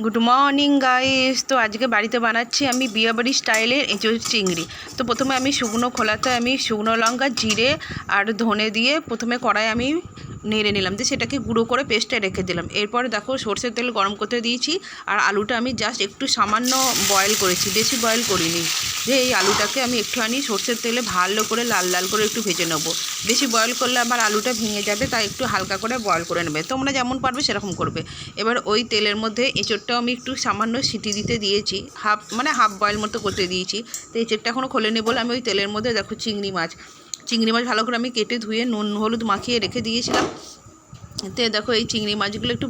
Good morning guys তো আজকে বাড়িতে বানাচ্ছি আমি বিয়েবাড়ি স্টাইলের এঁচোড় চিংড়ি। তো প্রথমে আমি শুকনো খোলাতে আমি শুকনো লঙ্কা, জিরে আর ধনে দিয়ে প্রথমে কড়াই আমি নেড়ে নিলাম দিয়ে সেটাকে গুঁড়ো করে পেস্টে রেখে দিলাম। এরপর দেখো সর্ষের তেল গরম করতে দিয়েছি, আর আলুটা আমি জাস্ট একটু সামান্য বয়েল করেছি, বেশি বয়েল করিনি। যে এই আলুটাকে আমি একটুখানি সর্ষের তেলে ভালো করে লাল লাল করে একটু ভেজে নেব। বেশি বয়েল করলে আবার আলুটা ভেঙে যাবে, তাই একটু হালকা করে বয়েল করে নেবে। তোমরা যেমন পারবে সেরকম করবে। এবার ওই তেলের মধ্যে এঁচোড়টাও আমি একটু সামান্য সিটি দিতে দিয়েছি হাফ মানে হাফ বয়েল মতো করতে দিয়েছি। তো এঁচোড়টা এখনও খোলেনি বলে আমি ওই তেলের মধ্যে দেখো চিংড়ি মাছ। চিংড়ি মাছ ভালো করে আমি কেটে ধুয়ে নুন, হলুদ মাখিয়ে রেখে দিয়েছিলাম। তে দেখো এই চিংড়ি মাছগুলো একটু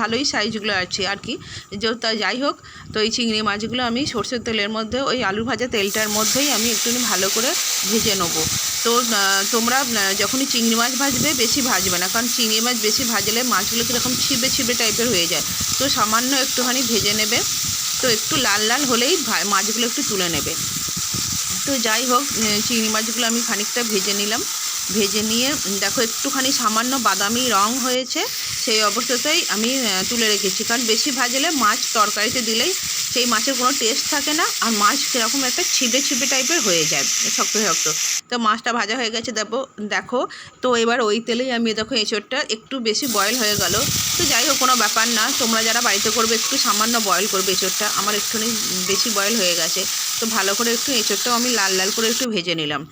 ভালোই সাইজগুলো আছে আর কি। যে, তা যাই হোক, তো এই চিংড়ি মাছগুলো আমি সর্ষের তেলের মধ্যে, ওই আলু ভাজা তেলটার মধ্যেই আমি একটুখানি ভালো করে ভেজে নেব। তো তোমরা যখনই চিংড়ি মাছ ভাজবে বেশি ভাজবে না, কারণ চিংড়ি মাছ বেশি ভাজলে মাছগুলো কীরকম ছিবে ছিবে টাইপের হয়ে যায়। তো সামান্য একটুখানি ভেজে নেবে। তো একটু লাল লাল হলেই মাছগুলো একটু তুলে নেবে। তো যাই হোক চিংড়ি মাছগুলো আমি খানিকটা ভেজে নিলাম। ভেজে নিয়ে, দেখো একটুখানি সামান্য বাদামি রং হয়েছে, সেই অবস্থাতেই আমি তুলে রেখেছি। কারণ বেশি ভাজলে মাছ তরকারিতে দিলেই সেই মাছের কোনো টেস্ট থাকে না, আর মাছ কীরকম একটা ছিবে ছিবে টাইপের হয়ে যায়, শক্ত শক্ত। তো মাছটা ভাজা হয়ে গেছে, দেখো দেখো। তো এবার ওই তেলেই আমি, দেখো, এঁচোড়টা একটু বেশি বয়েল হয়ে গেল। তো যাই হোক, কোনো ব্যাপার না, তোমরা যারা বাড়িতে করবে, একটু সামান্য বয়েল করবে এঁচোড়টা। আমার একটুখানি বেশি বয়েল হয়ে গেছে। তো ভালো করে একটু এঁচোড়টাও আমি লাল লাল করে একটু ভেজে নিলাম।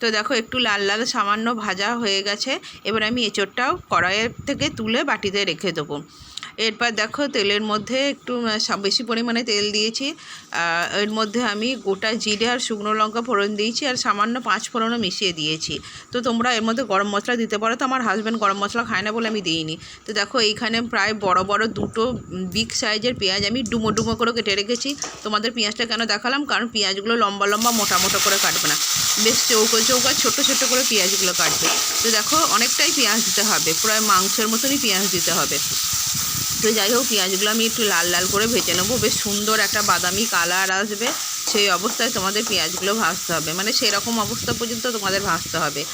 তো দেখো, একটু লাল লাল সামান্য ভাজা হয়ে গেছে। এবার আমি এঁচোড়টাও কড়াইয়ের থেকে তুলে বাটিতে রেখে দেবো। এরপর দেখো, তেলের মধ্যে একটু বেশি পরিমাণে তেল দিয়েছি। এর মধ্যে আমি গোটা জিরে আর শুকনো লঙ্কা ফোড়ন দিয়েছি আর সামান্য পাঁচ ফোড়নও মিশিয়ে দিয়েছি। তো তোমরা এর মধ্যে গরম মশলা দিতে পারো, তো আমার হাজব্যান্ড গরম মশলা খায় না বলে আমি দিইনি। তো দেখো, এইখানে প্রায় বড় বড় দুটো বিগ সাইজের পেঁয়াজ আমি ডুমো ডুমো করে কেটে রেখেছি। তোমাদের পেঁয়াজটা কেন দেখালাম? কারণ পেঁয়াজগুলো লম্বা লম্বা মোটা মোটা করে কাটবে না। বেশ চৌকো চৌকা ছোটো ছোটো করে পেঁয়াজগুলো কাটবে। তো দেখো, অনেকটাই পেঁয়াজ দিতে হবে। প্রায় মাংসের মতনই পেঁয়াজ দিতে হবে। তো যাই হোক, পেঁয়াজগুলো আমি একটু লাল লাল করে ভেজে নেব। বেশ সুন্দর একটা বাদামি কালার আসবে। সেই অবস্থায় তোমাদের পেঁয়াজগুলো ভাজতে হবে। মানে সেরকম অবস্থা পর্যন্ত তোমাদের ভাজতে হবে।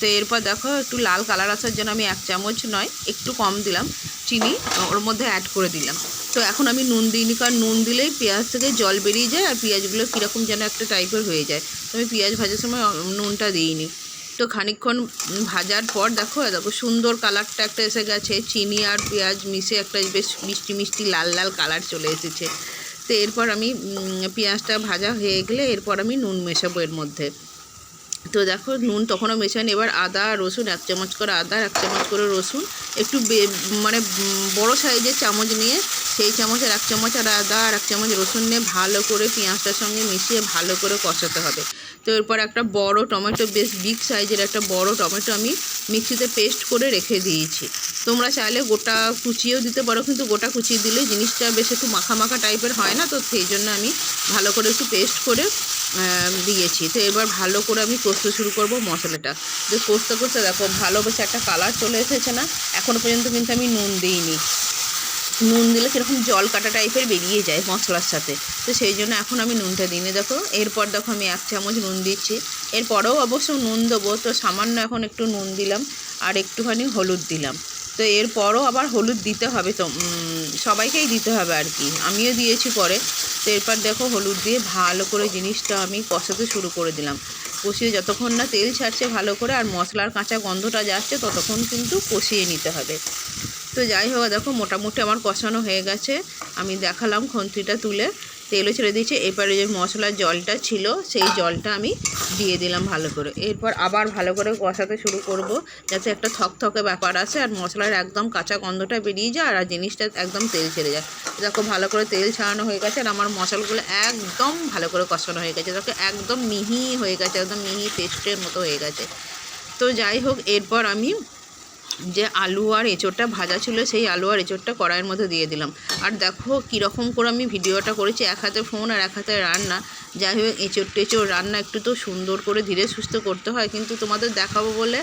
তো এরপর দেখো, একটু লাল কালার আসার জন্য আমি এক চামচ নয়, একটু কম দিলাম। চিনি, ওর মধ্যে অ্যাড করে দিলাম। তো এখন আমি নুন দিইনি, কারণ নুন দিলেই পেঁয়াজ থেকে জল বেরিয়ে যায় আর পেঁয়াজগুলো কীরকম যেন একটা টাইপের হয়ে যায়। তো আমি পেঁয়াজ ভাজার সময় নুনটা দিইনি। তো খানিকক্ষণ ভাজার পর দেখো দেখো সুন্দর কালারটা একটা এসে গেছে। চিনি আর পেঁয়াজ মিশে একটা বেশ মিষ্টি মিষ্টি লাল লাল কালার চলে এসেছে। তো এরপর আমি পেঁয়াজটা ভাজা হয়ে গেলে এরপর আমি নুন মেশাবো এর মধ্যে। তো দেখো নুন তখনও মেশান এবার আদা, রসুন, এক চামচ করে আদা, এক চামচ করে রসুন। একটু মানে বড় সাইজের চামচ নিয়ে সেই চামচের এক চামচ আর আদা আর এক চামচ রসুন নিয়ে ভালো করে পেঁয়াজটার সঙ্গে মিশিয়ে ভালো করে কষাতে হবে। তো এরপর একটা বড় টমেটো, বেশ বিগ সাইজের একটা বড় টমেটো আমি মিক্সিতে পেস্ট করে রেখে দিয়েছি। তোমরা চাইলে গোটা কুচিয়েও দিতে পারো, কিন্তু গোটা কুচিয়ে দিলে জিনিসটা বেশ একটু মাখা মাখা টাইপের হয় না তো, সেই জন্য আমি ভালো করে একটু পেস্ট করে দিয়েছি। তো এবার ভালো করে আমি কষতে শুরু করব মশলাটা। যে কষতে কষতে দেখো ভালো বেশ একটা কালার চলে এসেছে না এখনও পর্যন্ত কিন্তু আমি নুন দিইনি। নুন দিলে কীরকম জল কাটা টাইপের বেরিয়ে যায় মশলার সাথে। তো সেই জন্য এখন আমি নুনটা দিইনি। দেখো, এরপর দেখো আমি এক চামচ নুন দিচ্ছি। এরপরেও অবশ্য নুন দেবো, তো সামান্য এখন একটু নুন দিলাম আর একটুখানি হলুদ দিলাম। তো এরপরও আবার হলুদ দিতে হবে তো সবাইকেই দিতে হবে আর কি। আমিও দিয়েছি পরে। তো এরপর দেখো হলুদ দিয়ে ভালো করে জিনিসটা আমি কষাতে শুরু করে দিলাম। কষিয়ে যতক্ষণ না তেল ছাড়ছে ভালো করে আর মশলার কাঁচা গন্ধটা যাচ্ছে ততক্ষণ কিন্তু কষিয়ে নিতে হবে। তো যাই হোক, দেখো মোটামুটি আমার কষানো হয়ে গেছে। আমি দেখালাম খন্তিটা তুলে। তেলও ছেড়ে দিয়েছি। এরপরে যে মশলার জলটা ছিল, সেই জলটা আমি দিয়ে দিলাম ভালো করে। এরপর আবার ভালো করে কষাতে শুরু করব, যাতে একটা থকথকে ব্যাপার আসে আর মশলার একদম কাঁচা গন্ধটা বেরিয়ে যায় আর জিনিসটা একদম তেল ছেড়ে যায়। দেখো ভালো করে তেল ছাড়ানো হয়ে গেছে আর আমার মশলাগুলো একদম ভালো করে কষানো হয়ে গেছে। দেখো একদম মিহি হয়ে গেছে, একদম মিহি পেস্টের মতো হয়ে গেছে। তো যাই হোক, এরপর আমি যে আলু আর এঁচোড়টা ভাজা ছিল, সেই আলু আর এঁচোড়টা কড়াইয়ের মধ্যে দিয়ে দিলাম। আর দেখো কীরকম করে আমি ভিডিওটা করেছি, এক হাতে ফোন আর এক হাতে রান্না। যাই হোক, এঁচোড় টেচোড় রান্না একটু তো সুন্দর করে ধীরে সুস্থ করতে হয়, কিন্তু তোমাদের দেখাবো বলে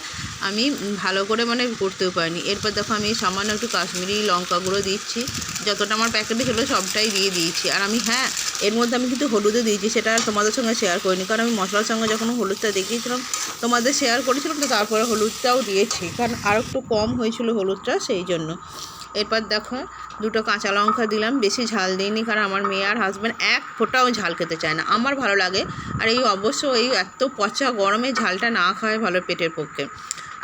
আমি ভালো করে মানে করতেও পারিনি। এরপর দেখো আমি সামান্য একটু কাশ্মীরি লঙ্কা গুঁড়ো দিচ্ছি, যতটা আমার প্যাকেটে ছিল সবটাই দিয়ে দিয়েছি। আর আমি হ্যাঁ এর মধ্যে আমি কিন্তু হলুদও দিয়েছি, সেটা তোমাদের সঙ্গে শেয়ার করিনি, কারণ আমি মশলার সঙ্গে যখন হলুদটা দেখিয়েছিলাম, তোমাদের শেয়ার করেছিলাম, তো তারপরে হলুদটাও দিয়েছি, কারণ আর একটু কম হয়েছিল হলুদটা, সেই জন্য। এরপর দেখো, দুটো কাঁচা লঙ্কা দিলাম, বেশি ঝাল দিইনি, কারণ আমার মেয়ে আর হাজব্যান্ড এক ফোঁটাও ঝাল খেতে চায় না। আমার ভালো লাগে। আর এই অবশ্য এই এত পচা গরমে ঝালটা না খাওয়াই ভালো পেটের পক্ষে।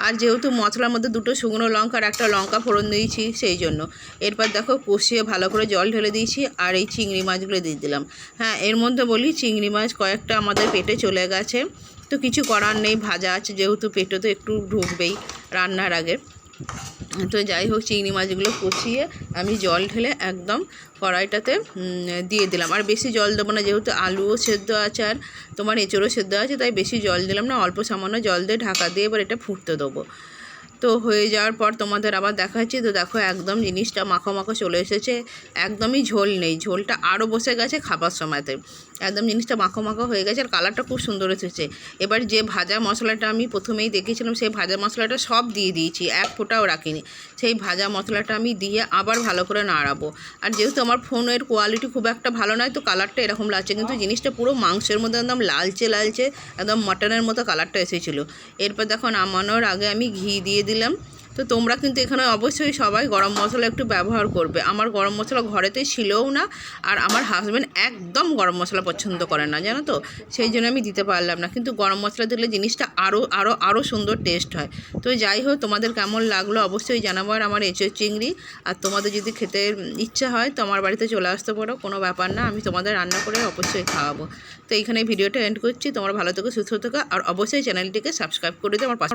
আর যেহেতু মশলার মধ্যে দুটো শুকনো লঙ্কা আর একটা লঙ্কা ফোড়ন দিয়েছি, সেই জন্য। এরপর দেখো, কষিয়ে ভালো করে জল ঢেলে দিয়েছি আর এই চিংড়ি মাছগুলো দিয়ে দিলাম। হ্যাঁ এর মধ্যে বলি, চিংড়ি মাছ কয়েকটা আমাদের পেটে চলে গেছে। তো কিছু করার নেই, ভাজা আছে, যেহেতু পেটে তো একটু ঢুকবেই রান্নার আগে। তো যাই হোক, চিংড়ি মাছগুলো কষিয়ে আমি জল ঢেলে একদম কড়াইটাতে দিয়ে দিলাম। আর বেশি জল দেবো না, যেহেতু আলুও সেদ্ধ আছে আর তোমার এঁচড়ও সেদ্ধ আছে, তাই বেশি জল দিলাম না, অল্প সামান্য জল দিয়ে ঢাকা দিয়ে এবার এটা ফুটতে দেবো। তো হয়ে যাওয়ার পর তোমাদের আবার দেখাচ্ছি। তো দেখো, একদম জিনিসটা মাখো মাখো চলে এসেছে। একদমই ঝোল নেই। ঝোলটা আরও বসে গেছে খাবার সময়তে। একদম জিনিসটা মাখো মাখো হয়ে গেছে আর কালারটা খুব সুন্দর এসেছে। এবার যে ভাজা মশলাটা আমি প্রথমেই দেখেছিলাম, সেই ভাজা মশলাটা সব দিয়ে দিয়েছি। এক ফোঁটাও রাখিনি। সেই ভাজা মশলাটা আমি দিয়ে আবার ভালো করে নাড়াবো। আর যেহেতু আমার ফোনের কোয়ালিটি খুব একটা ভালো নয়, তো কালারটা এরকম লাগছে। কিন্তু জিনিসটা পুরো মাংসের মধ্যে একদম লালচে লালচে, একদম মটনের মতো কালারটা এসেছিল। এরপর দেখো, নামানোর আগে আমি ঘি দিয়ে দিলাম। তো তোমরা কিন্তু এখানে অবশ্যই সবাই গরম মশলা একটু ব্যবহার করবে। আমার গরম মশলা ঘরেতে ছিলও না আর আমার হাজব্যান্ড একদম গরম মশলা পছন্দ করে না, জানো তো? সেই জন্য আমি দিতে পারলাম না। কিন্তু গরম মশলা দিলে জিনিসটা আরও আরও আরও সুন্দর টেস্ট হয়। তো যাই হোক, তোমাদের কেমন লাগল অবশ্যই জানাব আর আমার এঁচোর চিংড়ি আর তোমাদের যদি খেতে ইচ্ছা হয় তো আমার বাড়িতে চলে আসতে পারো, কোনো ব্যাপার না। আমি তোমাদের রান্না করে অবশ্যই খাওয়াবো। তো এইখানে ভিডিওটা এন্ড করছি। তোমরা ভালো থেকো, সুস্থ থেকো আর অবশ্যই চ্যানেলটিকে সাবস্ক্রাইব করে দিও। আমার